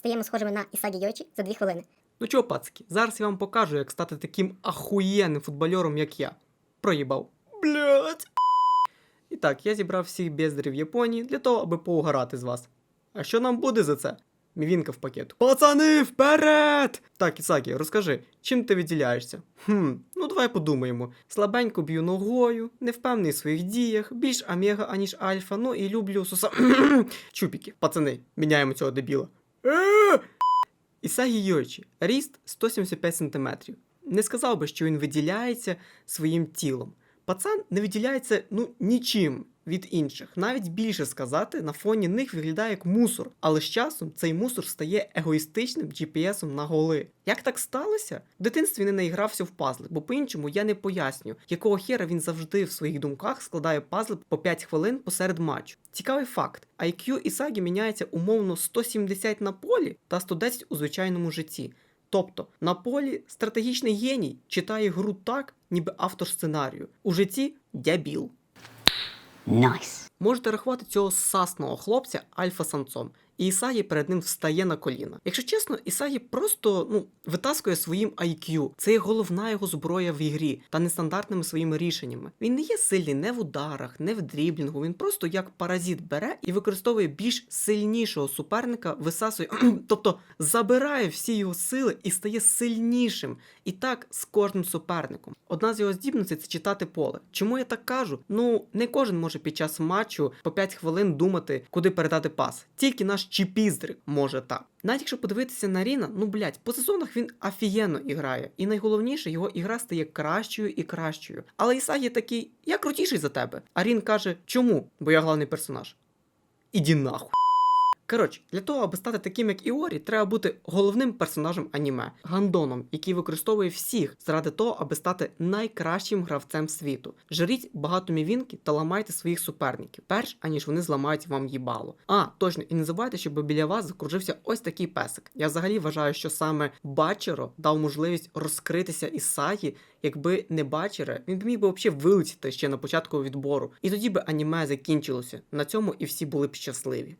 стаємо схожими на Ісагі Йойчі за дві хвилини. Ну чого, пацики, зараз я вам покажу, як стати таким ахуєнним футбольором, як я. Проїбав. Блять. І так, я зібрав всіх бездарів Японії для того, аби поугарати з вас. А що нам буде за це? Мівінка в пакету. Пацани, вперед! Так, Ісакі, розкажи, чим ти відділяєшся? Хм, ну давай подумаємо. Слабенько б'ю ногою, не впевнений в своїх діях, більш омега, аніж альфа, ну і люблю соса. Чупіки. Пацани, міняємо цього дебіла. Ісагі Йойчі, ріст 175 см. Не сказав би, що він виділяється своїм тілом. Пацан не виділяється ну нічим від інших. Навіть більше сказати, на фоні них виглядає як мусор, але з часом цей мусор стає егоїстичним GPS-ом на голи. Як так сталося? В дитинстві не наігрався в пазли, бо по-іншому я не поясню, якого хера він завжди в своїх думках складає пазли по 5 хвилин посеред матчу. Цікавий факт: IQ Ісагі міняється умовно 170 на полі та 110 у звичайному житті. Тобто на полі стратегічний геній читає гру так, ніби автор сценарію. У житті дябіл. Nice. Можете рахувати цього сасного хлопця альфа-самцом, і Ісагі перед ним встає на коліна. Якщо чесно, Ісагі просто ну витаскує своїм IQ. Це є головна його зброя в ігрі та нестандартними своїми рішеннями. Він не є сильний не в ударах, не в дріблінгу. Він просто як паразит бере і використовує більш сильнішого суперника, висасує, тобто забирає всі його сили і стає сильнішим. І так з кожним суперником. Одна з його здібностей це читати поле. Чому я так кажу? Ну не кожен може під час матчу по 5 хвилин думати, куди передати пас. Тільки наш чіпіздрик може так. Навіть якщо подивитися на Ріна, ну блять, по сезонах він офігенно іграє. І найголовніше, його ігра стає кращою і кращою. Але Ісагі такий, я крутіший за тебе. А Рін каже, чому? Бо я головний персонаж. Іді нахуй. Коротше, для того, аби стати таким, як Іорі, треба бути головним персонажем аніме, гандоном, який використовує всіх заради того, аби стати найкращим гравцем світу. Жаріть багато мівінки та ламайте своїх суперників, перш аніж вони зламають вам їбало. А, точно, і не забувайте, щоб біля вас закружився ось такий песик. Я взагалі вважаю, що саме Бачеро дав можливість розкритися Ісагі, якби не Бачере, він міг би взагалі вилетіти ще на початку відбору. І тоді би аніме закінчилося. На цьому і всі були б щасливі.